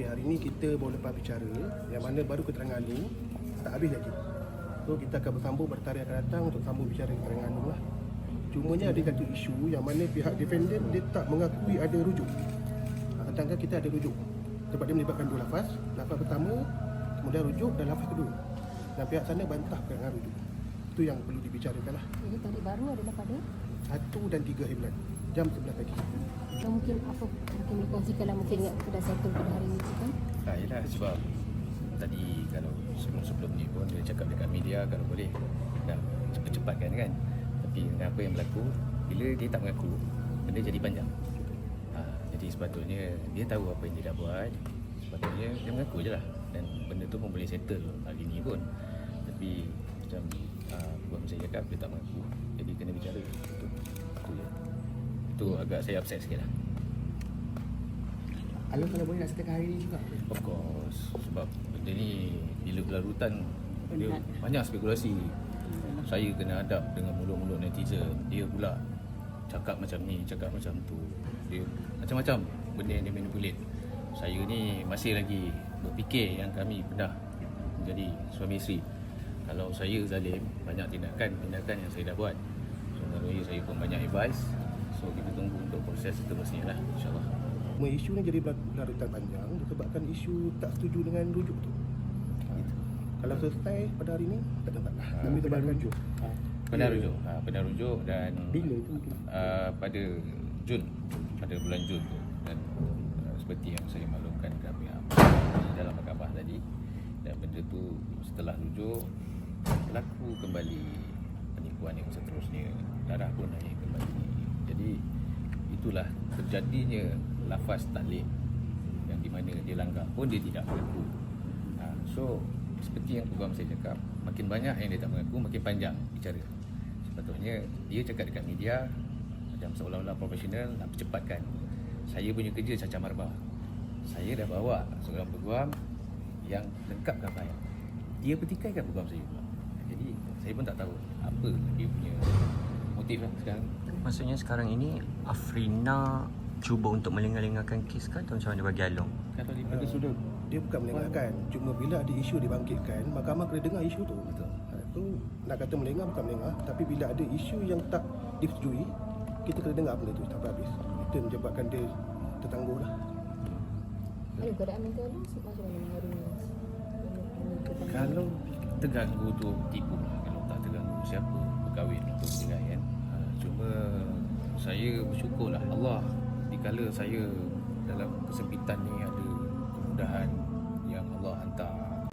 Okey, hari ni kita baru lepas bicara yang mana baru keterangan Alung tak habis lagi. So kita akan bersambung pada tarikh akan datang untuk sambung bicara keterangan Alung lah. Cumanya ada satu isu yang mana pihak defendant dia tak mengakui ada rujuk. Ha, Sedangkan kita ada rujuk. Sebab dia melibatkan dua lafaz. Lafaz pertama, kemudian rujuk dan lafaz kedua. Dan pihak sana bantah dengan rujuk. Itu yang perlu dibicarakan lah. Jadi tarikh baru adalah pada 1 dan 3 hari bulan. Jam 11 pagi. mungkin apa mungkin dikongsikan lah mungkin ingat sudah settle pada hari ini kan Ha, yelah sebab tadi kalau sebelum-sebelum ni pun dia cakap dekat media kalau boleh dah cepat-cepatkan kan. Tapi dengan apa yang berlaku, bila dia tak mengaku, benda jadi panjang. Ha, jadi sepatutnya dia tahu apa yang dia dah buat. Sepatutnya dia mengaku je lah. Dan benda tu pun boleh settle hari ni pun. Tapi macam uh, buat saya cakap, dia tak mengaku. Jadi kena bicara. Itu agak saya upset sikit lah. Alun kalau boleh nak setelkan hari ni juga? Of course. Sebab benda ni Bila berlarutan Dia banyak spekulasi. Saya kena hadap dengan mulut-mulut netizen. Dia pula Cakap macam ni Cakap macam tu. Dia macam-macam Benda yang dia manipulate. Saya ni masih lagi Berfikir yang kami pernah Menjadi suami isteri. Kalau saya zalim Banyak tindakan-tindakan yang saya dah buat. So melalui saya pun banyak advice So kita tunggu untuk proses seterusnya lah InsyaAllah. Semua isu ni jadi berlar- berlarutan panjang disebabkan isu tak setuju dengan rujuk tu. Gitu. Kalau selesai pada hari ni, tak tempat lah. Kami tempat rujuk. Pernah rujuk. Ha, Pernah rujuk dan Bila tu mungkin. uh, pada Jun pada bulan Jun tu. Dan uh, seperti yang saya maklumkan pihak dalam mahkamah tadi. Dan benda tu setelah rujuk berlaku kembali penipuan yang seterusnya. Darah pun naik itulah terjadinya lafaz taklid yang di mana dia langgar pun dia tidak mengaku ha, so seperti yang program saya cakap makin banyak yang dia tak mengaku makin panjang bicara sepatutnya dia cakap dekat media macam seolah-olah profesional nak percepatkan. Saya punya kerja cacah marbah saya dah bawa seorang peguam yang lengkapkan file dia pertikaikan peguam saya. Pula jadi saya pun tak tahu apa dia punya motif lah sekarang Maksudnya sekarang ini Afrina cuba untuk melengah-lengahkan kes ke atau macam mana bagi Along? kalau di Pada sudut dia bukan melengahkan. Cuma bila ada isu dibangkitkan, mahkamah kena dengar isu tu. Betul. Ha, tu nak kata melengah bukan melengah, tapi bila ada isu yang tak disetujui, kita kena dengar benda tu sampai habis. Itu yang menyebabkan dia tertangguh lah. ada keadaan mental macam mana Kalau terganggu tu tipu lah. Kalau tak terganggu siapa berkahwin untuk saya bersyukurlah Allah dikala saya dalam kesempitan ni ada kemudahan yang Allah hantar.